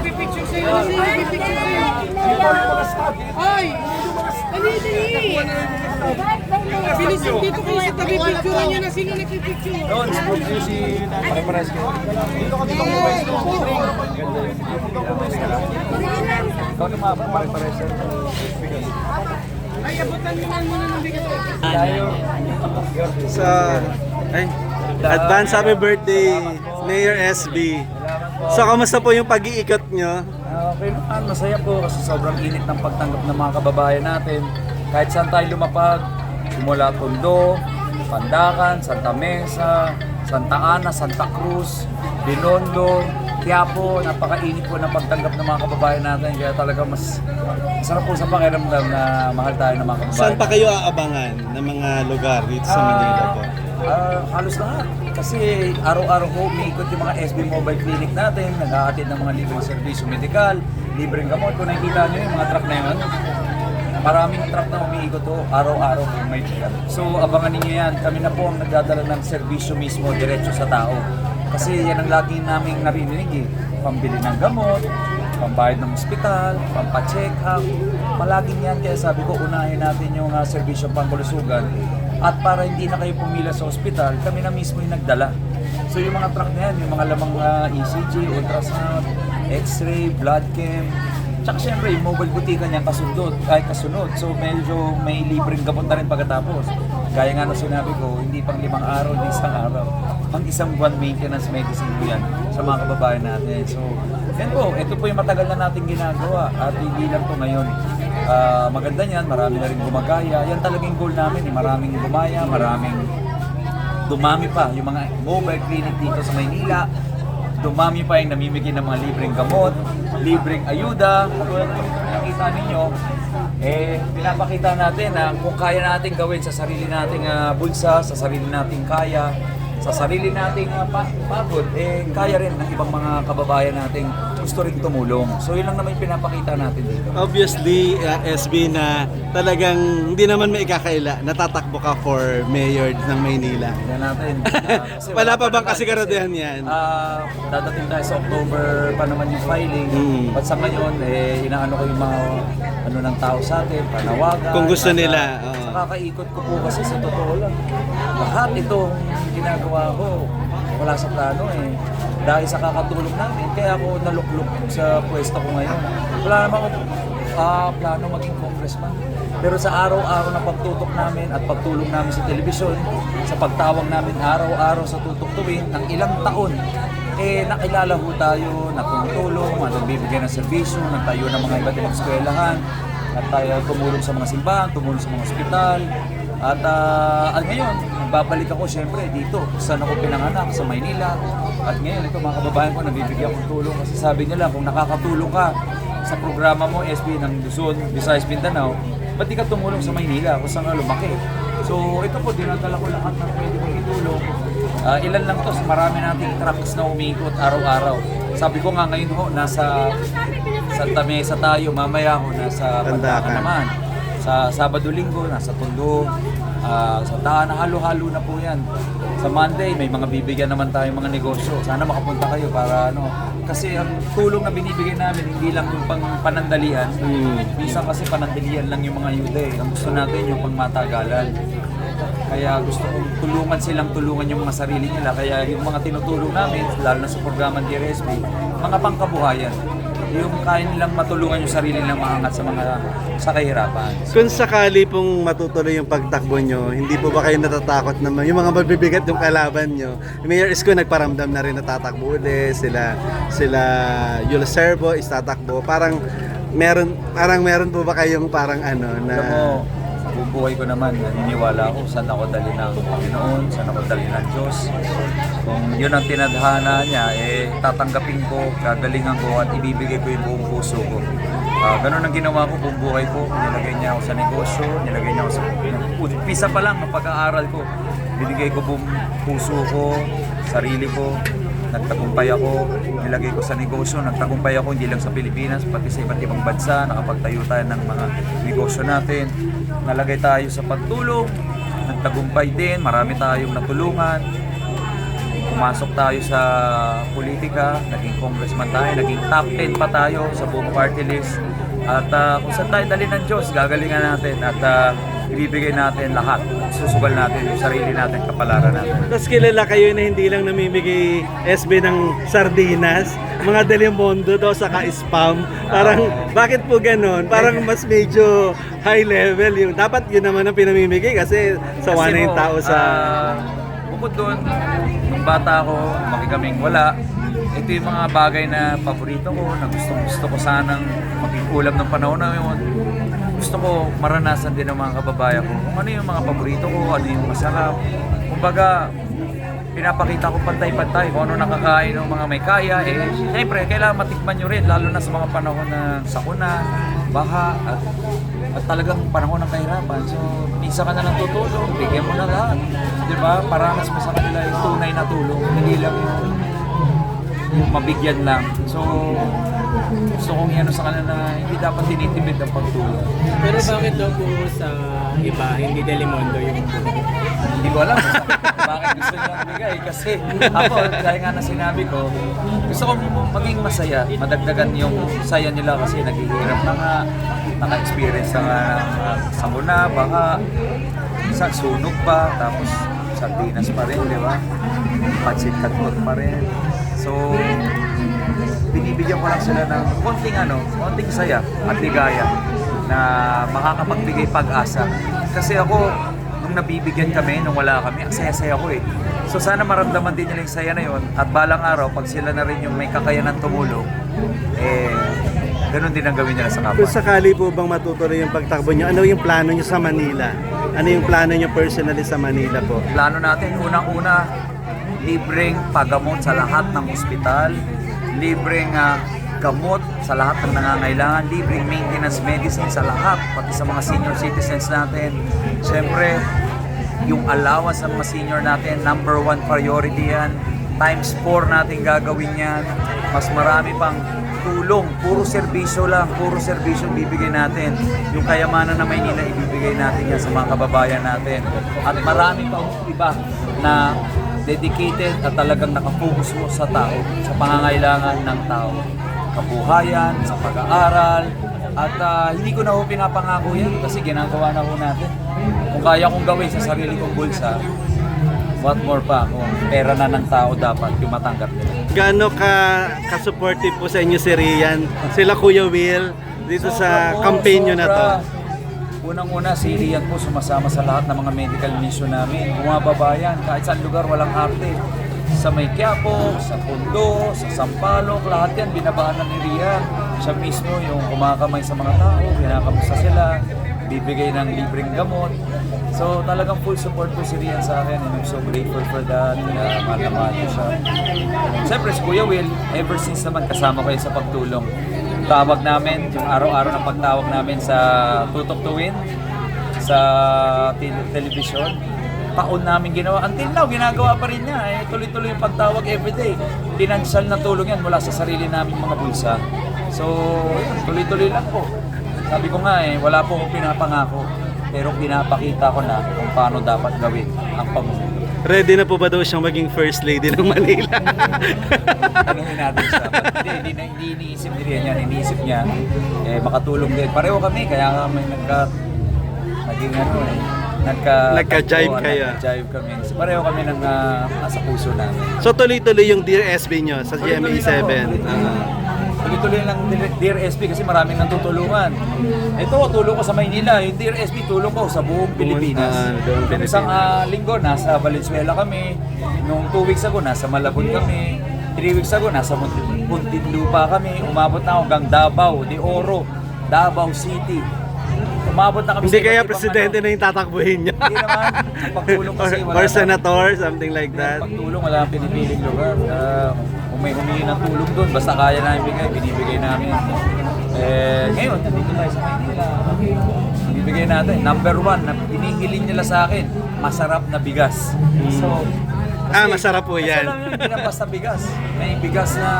nagpipicture sa'yo. Kasi nagpipicture sa'yo. Ay! Dali, dali! Bilisan dito kayo sa tabi picture niya na sino nagpipicture. Doon, school niyo si Pare-pares kayo. Dito ka dito mo guys. Ikaw na mga pare-pares. Ay, abutan mo lang muna ng bigas. Tayo. Sa ay, advance happy birthday, Mayor SB. So, kamusta po yung pag-iikot nyo? Ah, Okay naman, masaya po kasi sobrang init ng pagtanggap ng mga kababayan natin. Kahit saan tayo lumapag, simula Tondo, Pandakan, Santa Mesa, Santa Ana, Santa Cruz, Binondo, Quiapo, napakainit po ng pagtanggap ng mga kababayan natin. Kaya talaga mas masarap po sa pakiramdam na mahal tayo ng mga kababayan. Saan pa kayo aabangan ng mga lugar dito sa Manila po? Ah, halos lahat. Kasi araw-araw ko umiikot yung mga SB Mobile Clinic natin, nag-aatid ng mga libreng serbisyo medikal, libreng gamot. Kung nakikita nyo yung mga truck na yun, maraming truck na umiikot to araw-araw kung may So abangan ninyo yan. Kami na po ang nagdadala ng serbisyo mismo diretso sa tao. Kasi yan ang lagi naming narinig eh. Pambili ng gamot, pambayad ng ospital, pampacheck up. Palaging yan. Kaya sabi ko, unahin natin yung uh, serbisyo pangkulusugan. At para hindi na kayo pumila sa ospital, kami na mismo yung nagdala. So yung mga truck na yan, yung mga lamang uh, ECG, ultrasound, x-ray, blood chem, Tsaka syempre, yung mobile butika niya kasundot, ay kasunod. So medyo may libreng gamot na rin pagkatapos. Gaya nga nung sinabi ko, hindi pang limang araw, hindi isang araw. Pang isang buwan maintenance medicine po yan sa mga kababayan natin. So, yan po, ito po yung matagal na natin ginagawa at hindi lang po ngayon. Ah, maganda yan, marami na rin gumagaya. Yan talagang goal namin, eh. maraming gumaya, maraming dumami pa yung mga mobile clinic dito sa Maynila. Dumami pa yung namimigay ng mga libreng gamot, libreng ayuda. Nakita ninyo, eh, pinapakita natin na kung kaya natin gawin sa sarili nating ah, bulsa, sa sarili nating kaya, sa sarili nating ah, pa- pagod, eh, kaya rin ng ibang mga kababayan nating gusto rin tumulong. So yun lang naman yung pinapakita natin dito. Obviously, uh, SB na talagang hindi naman may ikakaila, natatakbo ka for mayor ng Maynila. Tingnan natin. Ah, kasi Wala pa bang kasiguraduhan kasi, yan? Ah, dadating tayo sa October pa naman yung filing. Mm. At sa ngayon, eh, inaano ko yung mga ano ng tao sa atin, panawagan. Kung gusto ah, nila, oo. Sa kakaikot ko po kasi sa totoo lang. Lahat itong ginagawa ko, wala sa plano eh. Dahil sa kakatulong namin, kaya ako nalukluk sa pwesto ko ngayon. Wala naman ako ah, plano maging congressman. Pero sa araw-araw na pagtutok namin at pagtulong namin sa telebisyon, sa pagtawag namin araw-araw sa tutuktuin ng ilang taon, eh nakilala ho tayo, natutulong, at nagbibigay ng serbisyo, nagtayo ng mga iba't ibang eskwelahan, at tayo tumulong sa mga simbahan, tumulong sa mga ospital, at ah, at ngayon, babalik ako syempre dito, saan ako pinanganak, sa Maynila. At ngayon, ito mga kababayan ko, nabibigyan akong tulong kasi sabi nila, kung nakakatulong ka sa programa mo, SB ng Luzon, Visayas, Mindanao, ba't di ka tumulong sa Maynila kung saan ka lumaki? So ito po, dinadala ko lahat ng pwede kong itulong. Ah, ilan lang to, marami nating trucks na umiikot araw-araw. Sabi ko nga ngayon ho, nasa Santa Mesa tayo, mamaya ho, nasa. Pandakan naman. Sa Sabado-Linggo, nasa Tondo, ah, sa Taana, halo-halo na po yan. Sa Monday, may mga bibigyan naman tayong mga negosyo. Sana makapunta kayo para ano. Kasi ang tulong na binibigay namin, hindi lang yung pang panandalian. Mm. Minsan kasi panandalian lang yung mga ayuda eh. Ang gusto natin yung pang matagalan. Kaya gusto kong tulungan silang tulungan yung mga sarili nila. Kaya yung mga tinutulong namin, lalo na sa programa ng DRSP, mga pangkabuhayan. Yung kaya nilang matulungan yung sarili nilang maangat sa mga sa kahirapan. Kung sakali pong matutuloy yung pagtakbo nyo, hindi po ba kayo natatakot naman? Yung mga mabibigat yung kalaban nyo. Mayor Isko nagparamdam na rin natatakbo ulit. Sila, sila Yul Servo is tatakbo. Parang meron, parang meron po ba kayong parang ano na... Alam mo, bubuhay ko naman, naniniwala ako saan ako dali ng Panginoon, saan ako dali ng Diyos. Kung yun ang tinadhana niya, eh tatanggapin ko, gagalingan ko at ibibigay ko yung buong puso ko. Ah, ganun ang ginawa ko buong buhay ko. Nilagay niya ako sa negosyo, nilagay niya ako sa... Pisa pa lang ng pag-aaral ko. Binigay ko buong puso ko, sarili ko, nagtagumpay ako, nilagay ko sa negosyo, nagtagumpay ako hindi lang sa Pilipinas, pati sa iba't ibang bansa, nakapagtayo tayo ng mga negosyo natin, nalagay tayo sa pagtulong, nag- nagtagumpay din, marami tayong natulungan. Pumasok tayo sa politika, naging congressman tayo, naging top 10 pa tayo sa buong party list. At ah, kung saan tayo dali ng Diyos, gagalingan natin. At ah, ibibigay natin lahat. Susugal natin yung sarili natin, kapalaran natin. Tapos kilala kayo na hindi lang namimigay SB ng sardinas, mga Delimondo daw saka spam. Parang, bakit po ganun? Parang mas medyo high level yung, dapat yun naman ang pinamimigay kasi sawa na yung tao sa... ah, bukod doon, nung bata ako, lumaki kaming wala. Ito yung mga bagay na paborito ko, na gusto, gusto ko sanang maging ulam ng panahon na yun. Gusto ko maranasan din ng mga kababayan ko kung ano yung mga paborito ko, ano yung masarap. Kumbaga, pinapakita ko pantay-pantay kung ano nakakain ng mga may kaya. Eh, siyempre, kailangan matikman nyo rin, lalo na sa mga panahon na sakuna, baha, at, at talagang panahon ng kahirapan. So, minsan ka na lang tutulong, bigyan mo na lahat. Di ba? Paranas mo sa kanila yung tunay na tulong, hindi lang yung, yung mabigyan lang. So, gusto kong ano sa kanila na hindi dapat tinitibid ang pagtulong. Pero bakit daw po sa iba, hindi Delimondo yung Hindi ko alam kung sa- bakit gusto niya bigay. Kasi ako, dahil nga na sinabi ko, gusto ko maging masaya. Madagdagan yung saya nila kasi naghihirap na nga. Naka-experience na nga ng samuna, baka, sa sunog pa, tapos sardinas pa rin, di ba? Pansit kanton pa rin. So, binibigyan ko lang sila ng konting ano, konting saya at ligaya na makakapagbigay pag-asa. Kasi ako, nung nabibigyan kami, nung wala kami, ang saya-saya ko eh. So sana maramdaman din nila yung saya na yun at balang araw, pag sila na rin yung may kakayanan tumulong, eh, ganun din ang gawin nila sa kapwa. Kung sakali po bang matutuloy yung pagtakbo nyo, ano yung plano nyo sa Manila? Ano yung plano nyo personally sa Manila po? Plano natin, unang-una, libreng paggamot sa lahat ng ospital, libreng ah, gamot sa lahat ng nangangailangan, libreng maintenance medicine sa lahat, pati sa mga senior citizens natin. Siyempre, yung allowance ng mga senior natin, number one priority yan. Times 4 natin gagawin yan. Mas marami pang tulong, puro serbisyo lang, puro serbisyo bibigay natin. Yung kayamanan na Maynila, ibibigay natin yan sa mga kababayan natin. At marami pang iba na dedicated at talagang nakafocus mo sa tao, sa pangangailangan ng tao. Kabuhayan, sa pag-aaral, at ah, hindi ko na ho pinapangako yan kasi ginagawa na ho natin. Kung kaya kong gawin sa sarili kong bulsa, what more pa kung pera na ng tao dapat yung matanggap nila. Gaano ka ka-supportive po sa inyo si Rian, sila Kuya Will, dito sa campaign nyo na to? Unang-una, si Rian po sumasama sa lahat ng mga medical mission namin. Bumababayan, kahit saan lugar walang arte. Sa May sa Pundo, sa Sampaloc, lahat yan binabaanan ni Rian. Siya mismo yung kumakamay sa mga tao, kinakamusta sila, bibigay ng libreng gamot. So talagang full support po si Rian sa akin and I'm so grateful for that. Kaya mahal na mahal ko siya. Siyempre si Kuya Will, ever since naman kasama kayo sa pagtulong. Tawag namin, yung araw-araw ng pagtawag namin sa Tutok to Win, sa te- television. Taon namin ginawa. Until now, ginagawa pa rin niya. Eh, tuloy-tuloy yung pagtawag everyday. Financial na tulong yan mula sa sarili namin mga bulsa. So, tuloy-tuloy lang po. Sabi ko nga eh, wala po akong pinapangako. Pero pinapakita ko na kung paano dapat gawin ang pamumuno. Ready na po ba daw siyang maging first lady ng Manila? Tanungin natin siya. Hindi, hindi, na- hindi iniisip ni Rian yan. Iniisip niya, eh, makatulong din. Pareho kami, kaya nga may nagka, naging ano eh, nagka, Nagka-jive kayo. Nagka-jive kami. So, pareho kami ng uh, nasa puso namin. so tuloy-tuloy yung Dear SB nyo sa GMA 7. Tuloy-tuloy. Ah. Tuloy-tuloy lang Dear- SB kasi maraming nang tutulungan. Ito, tulong ko sa Maynila. Yung Dear SB, tulong ko sa buong Pilipinas. ah, buong Nung isang ah, linggo, nasa Valenzuela kami. Nung two weeks ago, nasa Malabon kami. Three weeks ago, nasa Muntin- Muntinlupa kami. Umabot na hanggang Davao, De Oro, Davao City. Umabot na kami Hindi kaya presidente ano. na yung tatakbuhin nyo? Hindi naman. Ang pagtulong kasi or, wala or na- senator, something like that. Pagtulong, wala kang pinipiling lugar. Ah, kung may humingi ng tulong doon, basta kaya namin bigay, binibigay namin. Eh, ngayon, nandito tayo sa Manila. Bibigay natin. Number one, na pinihiling nila sa akin, masarap na bigas. So, Ah, masarap po yan. Masarap yun, hindi lang basta bigas. May bigas na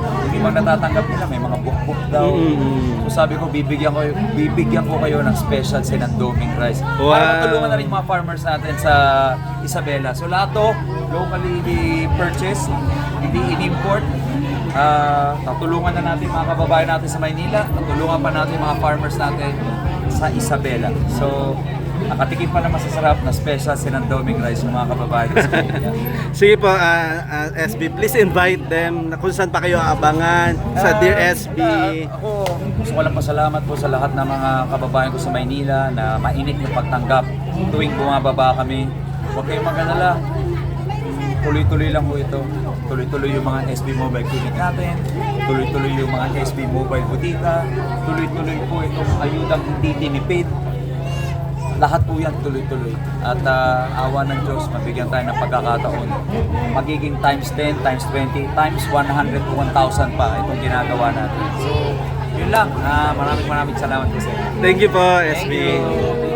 Yung ibang natatanggap nila, may mga book-book daw. Mm. So sabi ko, bibigyan ko, bibigyan ko kayo ng special sinandoming rice. Wow. Para matulungan na rin mga farmers natin sa Isabela. So lahat to, locally purchased, hindi in-import. Ah, tatulungan na natin mga kababayan natin sa Maynila, tatulungan pa natin mga farmers natin sa Isabela. So, nakatikim pa na masasarap na special sinandoming rice yung mga kababayan sa Maynila. Sige po, ah, ah, SB, please invite them na kung saan pa kayo aabangan sa Dear SB. ah, ako, gusto ko lang pasalamat po sa lahat ng mga kababayan ko sa Maynila na mainit yung pagtanggap tuwing bumababa kami. Huwag kayong mag-alala. Tuloy-tuloy lang po ito. Tuloy-tuloy yung mga SB Mobile Clinic natin. Tuloy-tuloy yung mga SB Mobile Butika. Tuloy-tuloy po itong ayudang hindi tinipid. Lahat po yan tuloy-tuloy. At ah, awa ng Diyos, mabigyan tayo ng pagkakataon. Magiging times 10, times 20, times 100 to 1,000 pa itong ginagawa natin. So, yun lang. Ah, maraming maraming salamat po sa inyo. Thank you po, Thank SB. you.